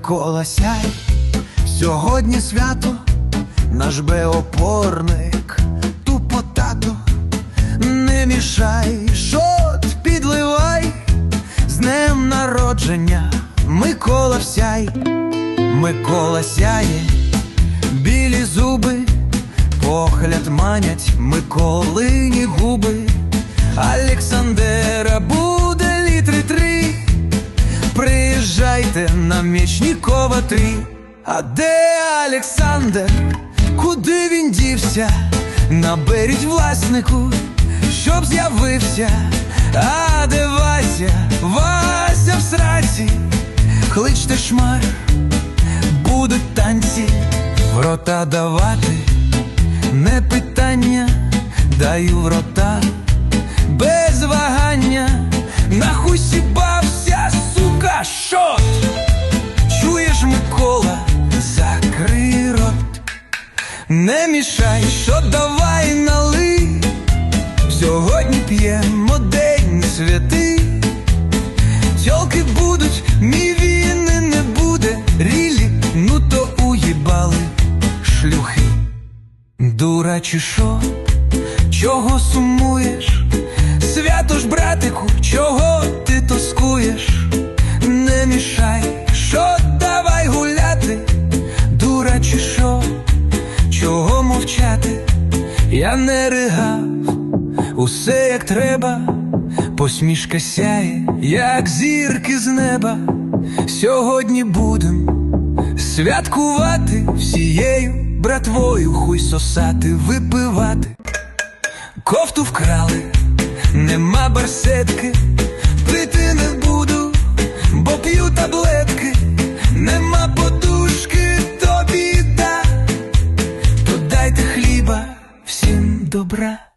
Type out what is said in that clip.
Микола сяй, сьогодні свято, наш беопорник, тупо тато, не мішай, шот підливай, з днем народження, Микола сяй, Микола сяє, білі зуби, погляд манять. Миколині губи, Олександера Мічнікова 3 А де Олександр? Куди він дівся? Наберіть власнику, щоб з'явився. А де Вася? Вася в сраці, кличте шмар, будуть танці, в рота давати, не питання, даю в рота не мішай, що давай налий, сьогодні п'ємо день святий, тьолки будуть, мій війни не буде, рілі, ну то уїбали шлюхи. Дура чи що? Чого сумуєш? Свято ж, братику, чого Я не ригав, усе як треба, посмішка сяє, як зірки з неба. Сьогодні будем святкувати всією братвою, хуй сосати, випивати. Кофту вкрали, нема барсетки, добра.